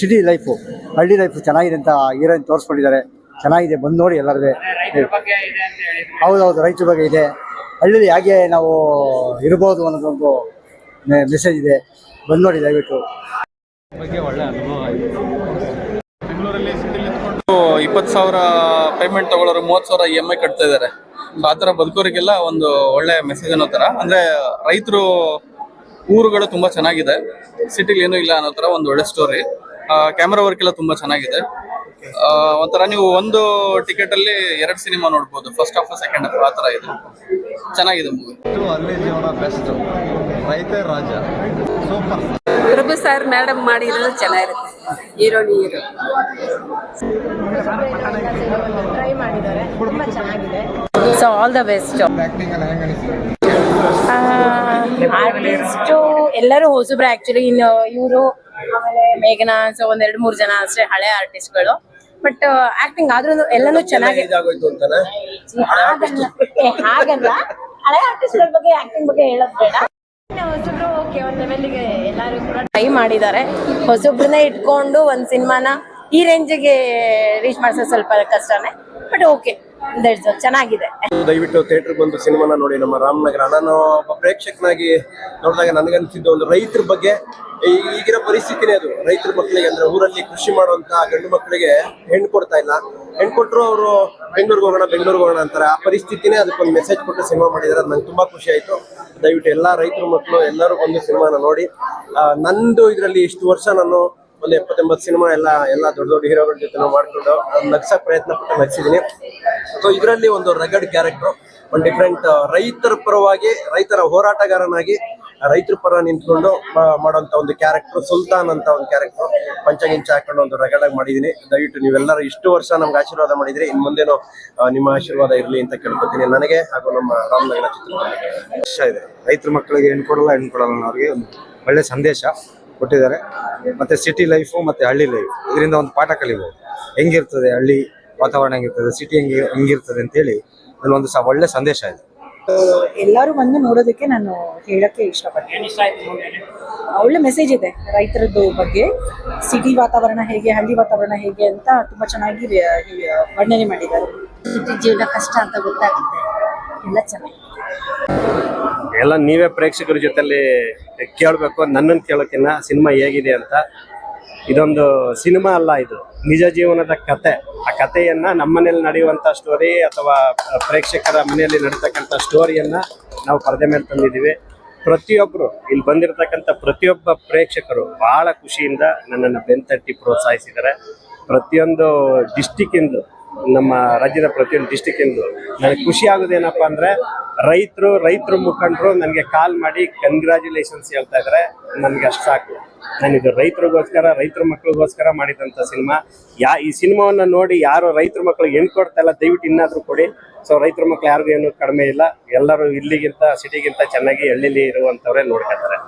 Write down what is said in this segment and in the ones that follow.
City life ಹಳ್ಳಿ life ಚೆನ್ನಾಗಿದೆ ಅಂತ ಹೀರೋಯಿನ್ ತೋರಿಸ್ಕೊಂಡಿದ್ದಾರೆ. ಚೆನ್ನಾಗಿದೆ, ಬಂದು ನೋಡಿ ಎಲ್ಲರೂ ರೈತರ ಬಗ್ಗೆ ಇದೆ ಅಂತ ಹೇಳಿದ್ರು ಹೌದೌದು, ರೈತರ ಬಗ್ಗೆ ಇದೆ. ಹಳ್ಳಿಲಿ ಹೇಗೆ ನಾವು ಇರ್ಬೋದು ಅನ್ನೋದೊಂದು ಮೆಸೇಜ್ ಇದೆ. ಬಂದು ನೋಡಿ ದಯವಿಟ್ಟು. ಬಗ್ಗೆ ಬೆಂಗಳೂರಲ್ಲಿ ಇಪ್ಪತ್ತು ಸಾವಿರ ಪೇಮೆಂಟ್ ತಗೊಳ್ಳೋರು, ಮೂವತ್ತು ಸಾವಿರ ಇ ಎಂ ಐ ಕಟ್ತಾ ಇದ್ದಾರೆ. ಆ ಥರ ಬದುಕೋರಿಗೆಲ್ಲ ಒಂದು ಒಳ್ಳೆ ಮೆಸೇಜ್ ಅನ್ನೋ ಥರ. ಅಂದರೆ ರೈತರು ಊರುಗಳು ತುಂಬಾ ಚೆನ್ನಾಗಿದೆ. ಸಿಟಿಲಿ ಏನೂ ಇಲ್ಲ ಅನ್ನೋ ಥರ ಒಂದು ಒಳ್ಳೆ ಸ್ಟೋರಿ ಕ್ಯಾಮ್ರಾ ವರ್ಕ್ ಎಲ್ಲ ತುಂಬಾ ಚೆನ್ನಾಗಿದೆ. ಆ, ಒಂಥರ ನೀವು ಒಂದು ಟಿಕೆಟ್ ಅಲ್ಲಿ ಎರಡು ಸಿನಿಮಾ ನೋಡ್ಬೋದು ಫಸ್ಟ್ ಹಾಫ್ ಸೆಕೆಂಡ್ ಹಾಫ್ ಆ ಥರ ಇದೆ. ಚೆನ್ನಾಗಿದೆ ಮೂವಿ ಅಲ್ಲಿ ಜೀವನ ಬೆಸ್ಟ್ ರೈತ ರಾಜ. ಸೂಪರ್ ಪ್ರಭು ಸರ್ ಮೇಡಮ್ ಮಾಡಿರೋದು ಚೆನ್ನಾಗಿರುತ್ತೆ. ಈರುಳ್ಳಿ ಹೀರೋ. ಟ್ರೈ ಮಾಡಿದ್ದಾರೆ. ತುಂಬಾ ಚೆನ್ನಾಗಿದೆ. So all the best artist ಎಲ್ಲರೂ ಹೊಸಬ್ರು ಆಕ್ಚುಲಿ ಇನ್ನು ಇವರು ಆಮೇಲೆ ಮೇಘನಾ ಸೊ ಒಂದೆರಡು ಮೂರು ಜನ ಅಷ್ಟೇ ಹಳೆ ಆರ್ಟಿಸ್ಟ್ಗಳು ಬಟ್ ಆಕ್ಟಿಂಗ್ ಆದ್ರೂ ಎಲ್ಲಾನು ಚೆನ್ನಾಗಿ ಹಾಗಲ್ಲ. ಹಾಗಲ್ಲ. ಹಳೆ ಆರ್ಟಿಸ್ಟ್ಗಳ ಬಗ್ಗೆ ಆಕ್ಟಿಂಗ್ ಬಗ್ಗೆ ಹೇಳೋದ್ ಬೇಡ. ಹೊಸಬ್ರು ಓಕೆ ಒಂದ್ ಲೆವೆಲ್ಗೆ ಎಲ್ಲರೂ ಕೂಡ ಟ್ರೈ ಮಾಡಿದ್ದಾರೆ. ಹೊಸೊಬ್ರನ್ನೇ ಇಟ್ಕೊಂಡು ಒಂದ್ ಸಿನಿಮಾನ ಈ ರೇಂಜಿಗೆ ರೀಚ್ ಮಾಡ್ಸೋದು ಸ್ವಲ್ಪ ಕಷ್ಟನೇ. ಬಟ್ ಓಕೆ ಚೆನ್ನಾಗಿದೆ. ದಯವಿಟ್ಟು ಥಿಯೇಟರ್ ಬಂದು ಸಿನಿಮಾನ ನೋಡಿ, ನಮ್ಮ ರಾಮನಗರ ನಾನು ಒಬ್ಬ ಪ್ರೇಕ್ಷಕನಾಗಿ ನೋಡಿದಾಗ ನನಗನ್ಸಿದ್ದು ಒಂದು ರೈತರ ಬಗ್ಗೆ ಈಗಿನ ಪರಿಸ್ಥಿತಿನೇ ಅದು. ರೈತರ ಮಕ್ಕಳಿಗೆ ಅಂದ್ರೆ ಊರಲ್ಲಿ ಕೃಷಿ ಮಾಡುವಂತ ಗಂಡು ಮಕ್ಕಳಿಗೆ ಹೆಣ್ಣು ಕೊಡ್ತಾ ಇಲ್ಲ. ಹೆಣ್ಣು ಕೊಟ್ಟರು ಅವರು ಬೆಂಗಳೂರಿಗೆ ಹೋಗೋಣ ಬೆಂಗಳೂರಿಗೆ ಹೋಗೋಣ ಅಂತಾರೆ. ಆ ಪರಿಸ್ಥಿತಿನೇ ಅದಕ್ಕೊಂದು ಮೆಸೇಜ್ ಕೊಟ್ಟು ಸಿನಿಮಾ ಮಾಡಿದ್ದಾರೆ. ಅದು ನಂಗೆ ತುಂಬಾ ಖುಷಿ ಆಯ್ತು. ದಯವಿಟ್ಟು ಎಲ್ಲಾ ರೈತರ ಮಕ್ಕಳು ಎಲ್ಲರೂ ಬಂದು ಸಿನಿಮಾನ ನೋಡಿ. ನಂದು ಇದರಲ್ಲಿ ಇಷ್ಟು ವರ್ಷ ನಾನು ಒಂದು ಎಪ್ಪತ್ತೊಂಬತ್ತು ಸಿನಿಮಾ ಎಲ್ಲ ಎಲ್ಲ ದೊಡ್ಡ ದೊಡ್ಡ ಹೀರೋಗಳ ಜೊತೆ ಮಾಡ್ಕೊಂಡು ನಗ್ಸಕ್ ಪ್ರಯತ್ನ ಪಟ್ಟು ನಗ್ಸಿದ್ದೀನಿ ಸೊ ಇದರಲ್ಲಿ ಒಂದು ರಗಡ್ ಕ್ಯಾರೆಕ್ಟರ್ ಒಂದು ಡಿಫ್ರೆಂಟ್ ರೈತರ ಪರವಾಗಿ, ರೈತರ ಹೋರಾಟಗಾರನಾಗಿ ರೈತರ ಪರ ನಿಂತ್ಕೊಂಡು ಮಾಡುವಂತ ಒಂದು ಕ್ಯಾರೆಕ್ಟರ್ ಸುಲ್ತಾನ್ ಅಂತ ಒಂದು ಕ್ಯಾರೆಕ್ಟರ್ ಪಂಚಗಿಂಚ ಹಾಕೊಂಡು ಒಂದು ರಗಡಾಗಿ ಮಾಡಿದ್ದೀನಿ ದಯವಿಟ್ಟು ನೀವೆಲ್ಲರೂ ಇಷ್ಟು ವರ್ಷ ನಮ್ಗೆ ಆಶೀರ್ವಾದ ಮಾಡಿದ್ರಿ. ಇನ್ನು ಮುಂದೇನು ನಿಮ್ಮ ಆಶೀರ್ವಾದ ಇರಲಿ ಅಂತ ಕೇಳ್ಕೊತೀನಿ ನನಗೆ ಹಾಗೂ ನಮ್ಮ ರಾಮನಗರ ಇಷ್ಟ ಇದೆ. ರೈತರ ಮಕ್ಕಳಿಗೆ ಹೆಣ್ಣು ಕೊಡಲ್ಲ ಹೆಣ್ಣು ಕೊಡಲ್ಲ ಅನ್ನೋರಿಗೆ ಒಳ್ಳೆ ಸಂದೇಶ. ಕೊಟ್ಟಿದ್ದಾರೆ. ಮತ್ತೆ ಸಿಟಿ ಲೈಫು ಮತ್ತೆ ಹಳ್ಳಿ ಲೈಫ್ ಇದರಿಂದ ಒಂದು ಪಾಠ ಕಲಿಬೋದು. ಹೆಂಗಿರ್ತದೆ ಹಳ್ಳಿ ವಾತಾವರಣ ಹೆಂಗಿರ್ತದೆ ಸಿಟಿ ಹೆಂಗೆ ಹೆಂಗಿರ್ತದೆ ಅಂತೇಳಿ ಅಲ್ಲಿ ಒಂದು ಸ ಒಳ್ಳೆ ಸಂದೇಶ ಇದೆ. ಎಲ್ಲರೂ ಬಂದು ನೋಡೋದಕ್ಕೆ ನಾನು ಹೇಳಕ್ಕೆ ಇಷ್ಟಪಡ್ತೀನಿ. ಏನ್ ಇಷ್ಟ ಆಯ್ತು ಒಳ್ಳೆ ಮೆಸೇಜ್ ಇದೆ ರೈತರದ್ದು ಬಗ್ಗೆ. ಸಿಟಿ ವಾತಾವರಣ ಹೇಗೆ ಹಳ್ಳಿ ವಾತಾವರಣ ಹೇಗೆ ಅಂತ ತುಂಬಾ ಚೆನ್ನಾಗಿ ವರ್ಣನೆ ಮಾಡಿದ್ದಾರೆ. ಸಿಟಿ ಜೀವನ ಕಷ್ಟ ಅಂತ ಗೊತ್ತಾಗುತ್ತೆ. ಎಲ್ಲ ಚೆನ್ನಾಗಿದೆ. ಎಲ್ಲ ನೀವೇ ಪ್ರೇಕ್ಷಕರ ಜೊತೆಲಿ ಕೇಳಬೇಕು ನನ್ನನ್ನು ಕೇಳೋಕ್ಕಿನ್ನ ಸಿನಿಮಾ ಹೇಗಿದೆ ಅಂತ. ಇದೊಂದು ಸಿನಿಮಾ ಅಲ್ಲ ಇದು, ನಿಜ ಜೀವನದ ಕತೆ. ಆ ಕಥೆಯನ್ನ ನಮ್ಮನೇಲಿ ನಡೆಯುವಂಥ ಸ್ಟೋರಿ ಅಥವಾ ಪ್ರೇಕ್ಷಕರ ಮನೆಯಲ್ಲಿ ನಡೀತಕ್ಕಂಥ ಸ್ಟೋರಿಯನ್ನು ನಾವು ಪರದೆ ಮೇಲೆ ತಂದಿದ್ದೀವಿ. ಪ್ರತಿಯೊಬ್ಬರು ಇಲ್ಲಿ ಬಂದಿರತಕ್ಕಂಥ ಪ್ರತಿಯೊಬ್ಬ ಪ್ರೇಕ್ಷಕರು ಭಾಳ ಖುಷಿಯಿಂದ ನನ್ನನ್ನು ಬೆಂತಟ್ಟಿ ಪ್ರೋತ್ಸಾಹಿಸಿದ್ದಾರೆ. ಪ್ರತಿಯೊಂದು ಡಿಸ್ಟಿಕ್ಕಿಂದು ನಮ್ಮ ರಾಜ್ಯದ ಪ್ರತಿಯೊಂದು ಡಿಸ್ಟಿಕ್ಕಿಂದು ನನಗೆ ಖುಷಿ ಆಗೋದೇನಪ್ಪ ಅಂದರೆ, ರೈತರು ರೈತರು ಮುಖಂಡರು ನನಗೆ ಕಾಲ್ ಮಾಡಿ ಕಂಗ್ರ್ಯಾಚುಲೇಷನ್ಸ್ ಹೇಳ್ತಾ ಇದ್ದಾರೆ ನನಗೆ ಅಷ್ಟು ಸಾಕು. ನಾನಿದು ರೈತರಿಗೋಸ್ಕರ, ರೈತರ ಮಕ್ಕಳಿಗೋಸ್ಕರ ಮಾಡಿದಂಥ ಸಿನಿಮಾ. ಯಾ, ಈ ಸಿನಿಮಾವನ್ನು ನೋಡಿ ಯಾರು ರೈತರ ಮಕ್ಕಳಿಗೆ ಹೆಣ್ಣು ಕೊಡ್ತಾ ಇಲ್ಲ, ದಯವಿಟ್ಟು ಇನ್ನಾದರೂ ಕೊಡಿ. ಸೊ ರೈತರ ಮಕ್ಕಳು ಯಾರಿಗೂ ಏನು ಕಡಿಮೆ ಇಲ್ಲ. ಎಲ್ಲರೂ ಇಲ್ಲಿಗಿಂತ ಸಿಟಿಗಿಂತ ಚೆನ್ನಾಗಿ ಹಳ್ಳಿಲಿ ಇರುವಂಥವ್ರೇ ನೋಡ್ಕೊತಾರೆ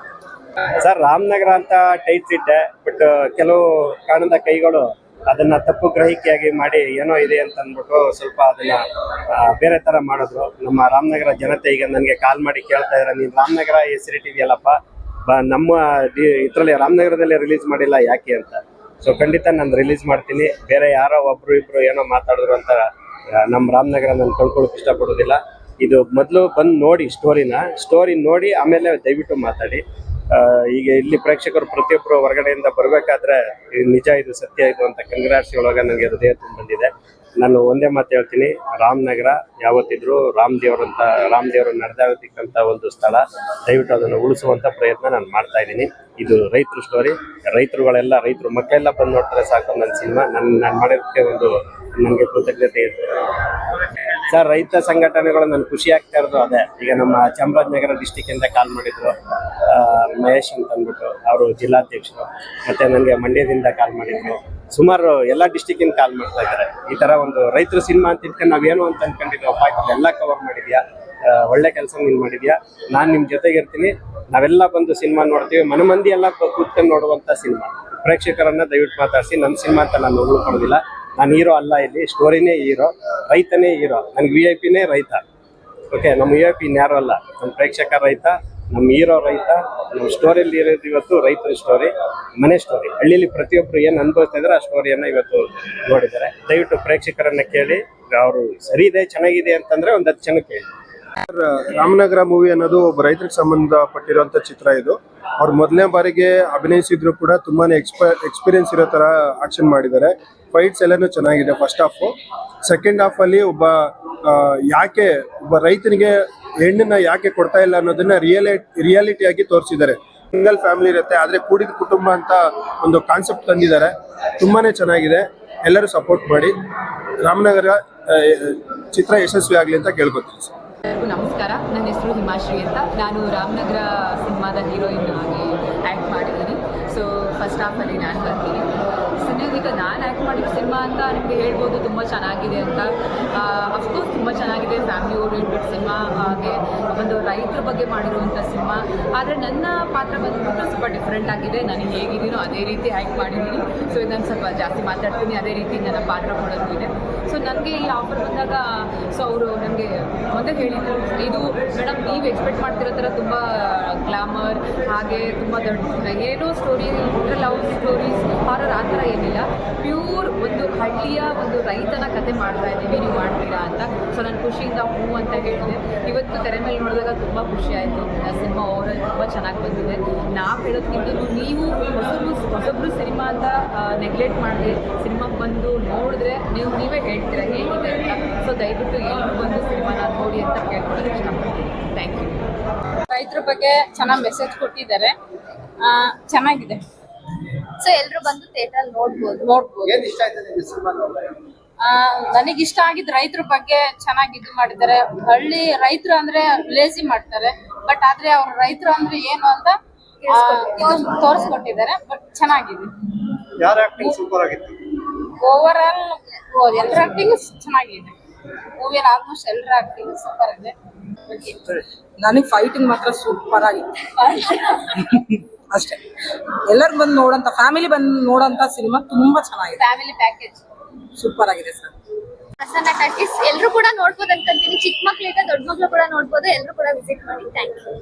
ಸರ್, ರಾಮನಗರ ಅಂತ ಟೈಟ್ ಇಟ್ಟೆ ಬಟ್ ಕೆಲವು ಕಾರಣದ ಕೈಗಳು ಅದನ್ನ ತಪ್ಪು ಗ್ರಹಿಕೆಯಾಗಿ ಮಾಡಿ ಏನೋ ಇದೆ ಅಂತ ಅಂದ್ಬಿಟ್ಟು ಸ್ವಲ್ಪ ಅದನ್ನ ಬೇರೆ ತರ ಮಾಡಿದ್ರು. ನಮ್ಮ ರಾಮನಗರ ಜನತೆ ಈಗ ನನಗೆ ಕಾಲ್ ಮಾಡಿ ಕೇಳ್ತಾ ಇದ್ದಾರೆ ನೀನು ರಾಮನಗರ ಹೆಸರಿಟ್ಟಿದ್ಯಲ್ಲಪ್ಪ ಬ, ನಮ್ಮ ಇದರಲ್ಲಿ ರಾಮನಗರದಲ್ಲಿ ರಿಲೀಸ್ ಮಾಡಿಲ್ಲ, ಯಾಕೆ ಅಂತ. ಸೊ ಖಂಡಿತ ನಾನು ರಿಲೀಸ್ ಮಾಡ್ತೀನಿ. ಬೇರೆ ಯಾರೋ ಒಬ್ರು ಇಬ್ರು ಏನೋ ಮಾತಾಡಿದ್ರು ಅಂತ ನಮ್ಮ ರಾಮನಗರ ನಾನು ಕಳ್ಕೊಳಕ್ ಇಷ್ಟಪಡೋದಿಲ್ಲ. ಇದು ಮೊದಲು ಬಂದು ನೋಡಿ ಸ್ಟೋರಿನ ಸ್ಟೋರಿ ನೋಡಿ ಆಮೇಲೆ ದಯವಿಟ್ಟು ಮಾತಾಡಿ. ಈಗ ಇಲ್ಲಿ ಪ್ರೇಕ್ಷಕರು ಪ್ರತಿಯೊಬ್ಬರು ಹೊರಗಡೆಯಿಂದ ಬರಬೇಕಾದ್ರೆ ನಿಜ ಇದು ಸತ್ಯ ಇದು ಅಂತ ಕಂಗ್ರಾಟ್ಸ್ ಒಳಗ ನನಗೆ ಹೃದಯ ತುಂಬಂದಿದೆ. ನಾನು ಒಂದೇ ಮಾತು ಹೇಳ್ತೀನಿ, ರಾಮನಗರ ಯಾವತ್ತಿದ್ರು ರಾಮದೇವ್ರಂತ ರಾಮದೇವರು ರಾಮ್ ದೇವರು ನಡೆದಾಗತಕ್ಕಂಥ ಒಂದು ಸ್ಥಳ, ದಯವಿಟ್ಟು ಅದನ್ನು ಉಳಿಸುವಂತ ಪ್ರಯತ್ನ ನಾನು ಮಾಡ್ತಾ ಇದ್ದೀನಿ. ಇದು ರೈತರು ಸ್ಟೋರಿ ರೈತರುಗಳೆಲ್ಲ, ರೈತರು ಮಕ್ಕಳೆಲ್ಲ ಬಂದು ನೋಡ್ತಾರೆ ಸಾಕು ನನ್ನ ಸಿನಿಮಾ. ನನ್ನ ನಾನು ಮಾಡಿರೋದಕ್ಕೆ ಒಂದು, ನನಗೆ ಕೃತಜ್ಞತೆ ಇದೆ ಸರ್, ರೈತ ಸಂಘಟನೆಗಳು ನನ್ಗೆ ಖುಷಿ ಆಗ್ತಾ ಇರೋದು ಅದೇ. ಈಗ ನಮ್ಮ ಚಾಮರಾಜನಗರ ಡಿಸ್ಟಿಕ್ ಇಂದ ಕಾಲ್ ಮಾಡಿದ್ರು. ಮಹೇಶ್ ಅಂತ ಅಂದ್ಬಿಟ್ಟು ಅವರು ಜಿಲ್ಲಾಧ್ಯಕ್ಷರು. ಮತ್ತೆ ನನಗೆ ಮಂಡ್ಯದಿಂದ ಕಾಲ್ ಮಾಡಿದ್ರು. ಸುಮಾರು ಎಲ್ಲ ಡಿಸ್ಟಿಕ್ ಇಂದ ಕಾಲ್ ಮಾಡ್ತಾ ಇದ್ದಾರೆ. ಈ ತರ ಒಂದು ರೈತರು ಸಿನಿಮಾ ಅಂತ ಇಟ್ಕೊಂಡು ನಾವೇನು ಅಂತ ಅನ್ಕೊಂಡಿದ್ವಪ್ಪ ಎಲ್ಲ ಕವರ್ ಮಾಡಿದ್ಯಾ? ಒಳ್ಳೆ ಕೆಲಸ ನೀನ್ ಮಾಡಿದ್ಯಾ? ನಾನು ನಿಮ್ಮ ಜೊತೆಗೆ ಇರ್ತೀನಿ. ನಾವೆಲ್ಲ ಬಂದು ಸಿನಿಮಾ ನೋಡ್ತೀವಿ. ಮನ ಮಂದಿ ಎಲ್ಲ ಕೂತ್ಕೊಂಡು ನೋಡುವಂತ ಸಿನಿಮಾ. ಪ್ರೇಕ್ಷಕರನ್ನ ದಯವಿಟ್ಟು ಮಾತಾಡಿಸಿ. ನನ್ನ ಸಿನಿಮಾ ಅಂತ ನಾನು ಉಳ್ಕೊಳ್ಳೋದಿಲ್ಲ. ನಾನು ಹೀರೋ ಅಲ್ಲ ಇಲ್ಲಿ ಸ್ಟೋರಿನೇ ಹೀರೋ ರೈತನೇ ಹೀರೋ ನನಗೆ ವಿ ಐ ಪಿನೇ ರೈತ. ಓಕೆ ನಮ್ಮ ವಿ ಐ ಪಿ ಇನ್ಯಾರು ಅಲ್ಲ. ನಮ್ಮ ಪ್ರೇಕ್ಷಕ ರೈತ ನಮ್ಮ ಹೀರೋ ರೈತ ನಮ್ಮ ಸ್ಟೋರಿಯಲ್ಲಿ ಇರೋದು ಇವತ್ತು ರೈತರ ಸ್ಟೋರಿ ಮನೆ ಸ್ಟೋರಿ ಹಳ್ಳಿಯಲ್ಲಿ ಪ್ರತಿಯೊಬ್ಬರು ಏನು ಅನುಭವಿಸ್ತಾ ಇದ್ದಾರೆ ಆ ಸ್ಟೋರಿಯನ್ನು ಇವತ್ತು ನೋಡಿದ್ದಾರೆ. ದಯವಿಟ್ಟು ಪ್ರೇಕ್ಷಕರನ್ನು ಕೇಳಿ, ಅವರು ಸರಿ ಇದೆ, ಚೆನ್ನಾಗಿದೆ ಅಂತಂದರೆ ಒಂದು ಹತ್ತು ಜನ ಕೇಳಿ ರಾಮನಗರ ಮೂವಿ ಅನ್ನೋದು ಒಬ್ಬ ರೈತರಿಗೆ ಸಂಬಂಧಪಟ್ಟಿರುವಂತ ಚಿತ್ರ ಇದು. ಅವ್ರು ಮೊದಲನೇ ಬಾರಿಗೆ ಅಭಿನಯಿಸಿದ್ರು ಕೂಡ ತುಂಬಾನೇ ಎಕ್ಸ್ಪ ಎಕ್ಸ್ಪೀರಿಯನ್ಸ್ ಇರೋ ತರ ಆಕ್ಷನ್ ಮಾಡಿದ್ದಾರೆ. ಫೈಟ್ಸ್ ಎಲ್ಲಾನು ಚೆನ್ನಾಗಿದೆ ಫಸ್ಟ್ ಹಾಫ್ ಸೆಕೆಂಡ್ ಹಾಫ್ ಅಲ್ಲಿ ಒಬ್ಬ ಯಾಕೆ, ಒಬ್ಬ ರೈತನಿಗೆ ಹೆಣ್ಣನ್ನ ಯಾಕೆ ಕೊಡ್ತಾ ಇಲ್ಲ ಅನ್ನೋದನ್ನ ರಿಯಲಿ ರಿಯಾಲಿಟಿಯಾಗಿ ತೋರಿಸಿದ್ದಾರೆ. ಸಿಂಗಲ್ ಫ್ಯಾಮಿಲಿ ಇರುತ್ತೆ, ಆದ್ರೆ ಕೂಡಿದ ಕುಟುಂಬ ಅಂತ ಒಂದು ಕಾನ್ಸೆಪ್ಟ್ ತಂದಿದ್ದಾರೆ. ತುಂಬಾನೇ ಚೆನ್ನಾಗಿದೆ. ಎಲ್ಲರೂ ಸಪೋರ್ಟ್ ಮಾಡಿ. ರಾಮನಗರ ಚಿತ್ರ ಯಶಸ್ವಿ ಆಗಲಿ ಅಂತ ಕೇಳ್ಕೊತೀನಿ ಎಲ್ಲರಿಗೂ ನಮಸ್ಕಾರ. ನನ್ನ ಹೆಸರು ಹಿಮಾಶ್ರೀ ಅಂತ. ನಾನು ರಾಮನಗರ ಸಿನಿಮಾದ ಹೀರೋಯಿನ್ ಆಗಿ ಆ್ಯಕ್ಟ್ ಮಾಡಿದ್ದೀನಿ. ಸೊ ಫಸ್ಟ್ ಹಾಫಲ್ಲಿ ನಾನು ಬರ್ತೀನಿ. ಈಗ ನಾನು ಆ್ಯಕ್ಟ್ ಮಾಡಿದ ಸಿನಿಮಾ ಅಂತ ನಿಮಗೆ ಹೇಳ್ಬೋದು. ತುಂಬ ಚೆನ್ನಾಗಿದೆ ಅಂತ. ಅಫ್ಕೋರ್ಸ್ ತುಂಬ ಚೆನ್ನಾಗಿದೆ. ಫ್ಯಾಮಿಲಿ ಓರಿಯೆಂಟೆಡ್ ಸಿನಿಮಾ, ಹಾಗೆ ಒಂದು ರೈತರ ಬಗ್ಗೆ ಮಾಡಿರುವಂಥ ಸಿನಿಮಾ. ಆದರೆ ನನ್ನ ಪಾತ್ರ ಬಂದ್ಬಿಟ್ಟು ಸ್ವಲ್ಪ ಡಿಫ್ರೆಂಟ್ ಆಗಿದೆ. ನಾನು ಹೇಗಿದ್ದೀನೋ ಅದೇ ರೀತಿ ಆ್ಯಕ್ಟ್ ಮಾಡಿದ್ದೀನಿ. ಸೊ ಇದನ್ನು ಸ್ವಲ್ಪ ಜಾಸ್ತಿ ಮಾತಾಡ್ತೀನಿ. ಅದೇ ರೀತಿ ನನ್ನ ಪಾತ್ರ ಕೊಡೋದು ಇದೆ. ಸೊ ನನಗೆ ಈ ಆಫರ್ ಬಂದಾಗ ಸೊ ಅವರು ನನಗೆ ಮೊದಲೇ ಹೇಳಿದ್ರು, ಇದು ಮೇಡಮ್ ನೀವು ಎಕ್ಸ್ಪೆಕ್ಟ್ ಮಾಡ್ತಿರೋ ಥರ ತುಂಬ ಗ್ಲಾಮರ್ ಹಾಗೆ ತುಂಬ ದೊಡ್ಡ, ಏನೋ ಸ್ಟೋರಿ ಲವ್ ಒಂದು ಒಂದು ರೈತನ ಕತೆ ಮಾಡ್ತಾ ಇದ್ದೀವಿ ನೀವು ಮಾಡ್ತೀರಾ ಅಂತ. ಸೊ ನಾನು ಖುಷಿಯಿಂದ ಹೂ ಅಂತ ಹೇಳಿದೆ. ಇವತ್ತು ತೆರೆ ಮೇಲೆ ನೋಡಿದಾಗ ತುಂಬ ಖುಷಿ ಆಯಿತು. ಸಿನಿಮಾ ಓವರಲ್ ತುಂಬ ಚೆನ್ನಾಗಿ ಬಂದಿದೆ. ನಾವು ಹೇಳೋದಕ್ಕಿಂತ ನೀವು ಹೊಸಬ್ರು ಹೊಸಬ್ರು ಸಿನಿಮಾ ಅಂತ ನೆಗ್ಲೆಕ್ಟ್ ಮಾಡಿದೆ ಸಿನಿಮಾ ಬಂದು ನೋಡಿದ್ರೆ ನೀವು ನೀವೇ ಹೇಳ್ತೀರಾ ಹೇಗಿದೆ ಅಂತ. ಸೊ ದಯವಿಟ್ಟು ಏನು ಬಂದು ಸಿನಿಮಾನ ನೋಡಿ ಅಂತ ಕೇಳ್ಕೊಳ್ಳೋಕೆ ಇಷ್ಟಪಡ್ತೀನಿ. ಥ್ಯಾಂಕ್ ಯು ರೈತರ ಬಗ್ಗೆ ಚೆನ್ನಾಗಿ ಮೆಸೇಜ್ ಕೊಟ್ಟಿದ್ದಾರೆ. ಆ, ಚೆನ್ನಾಗಿದೆ. ಸೊ ಎಲ್ರು ಬಂದು ಥಿಯೇಟರ್ ನೋಡ್ಬೋದು. ನೋಡ್ಬೋದು. ನನಗೆ ಇಷ್ಟ ಆಗಿದ್ ರೈತರ ಬಗ್ಗೆ ಚೆನ್ನಾಗಿ ಇದು ಮಾಡಿದ್ದಾರೆ. ಹಳ್ಳಿ ರೈತರು ಅಂದ್ರೆ ಲೇಜಿ ಮಾಡ್ತಾರೆ. ಬಟ್ ಆದ್ರೆ ಅವ್ರ ರೈತರು ಅಂದ್ರೆ ಏನು ಅಂತ ಆ, ಇದು ತೋರಿಸ್ಕೊಟ್ಟಿದ್ದಾರೆ. ಬಟ್ ಚೆನ್ನಾಗಿದೆ. ಯಾರ ಆಕ್ಟಿಂಗ್ ಸೂಪರ್ ಆಗಿತ್ತು? ಓವರ್ ಆಲ್ ಎಲ್ಲರ ಆಕ್ಟಿಂಗ್ ಚೆನ್ನಾಗಿದೆ. ಮೂವಿಯಲ್ಲಿ ಆಲ್ಮೋಸ್ಟ್ ಎಲ್ಲರ ಆಕ್ಟಿಂಗ್ ಸೂಪರ್ ಇದೆ. ನನಗೆ ಫೈಟಿಂಗ್ ಮಾತ್ರ ಸೂಪರ್ ಆಗಿತ್ತು. ಅಷ್ಟೇ. ಎಲ್ಲರೂ ಬಂದು ನೋಡಂತ ಫ್ಯಾಮಿಲಿ ಬಂದು ನೋಡಂತ ಸಿನಿಮಾ ತುಂಬಾ ಚೆನ್ನಾಗಿದೆ. ಫ್ಯಾಮಿಲಿ ಪ್ಯಾಕೇಜ್ ಸೂಪರ್ ಆಗಿದೆ ಸರ್ ಪ್ರಸನ್ನ ಟಾಕೀಸ್ ಎಲ್ಲರೂ ಕೂಡ ನೋಡ್ಬೋದು ಅನ್ಕೊಂತೀನಿ ಚಿಕ್ಕ ಮಕ್ಕಳಿಗೆ ದೊಡ್ಡ ಮಕ್ಕಳು ಕೂಡ ನೋಡ್ಬೋದು. ಎಲ್ಲರೂ ಕೂಡ ವಿಸಿಟ್ ಮಾಡಿ. Thank you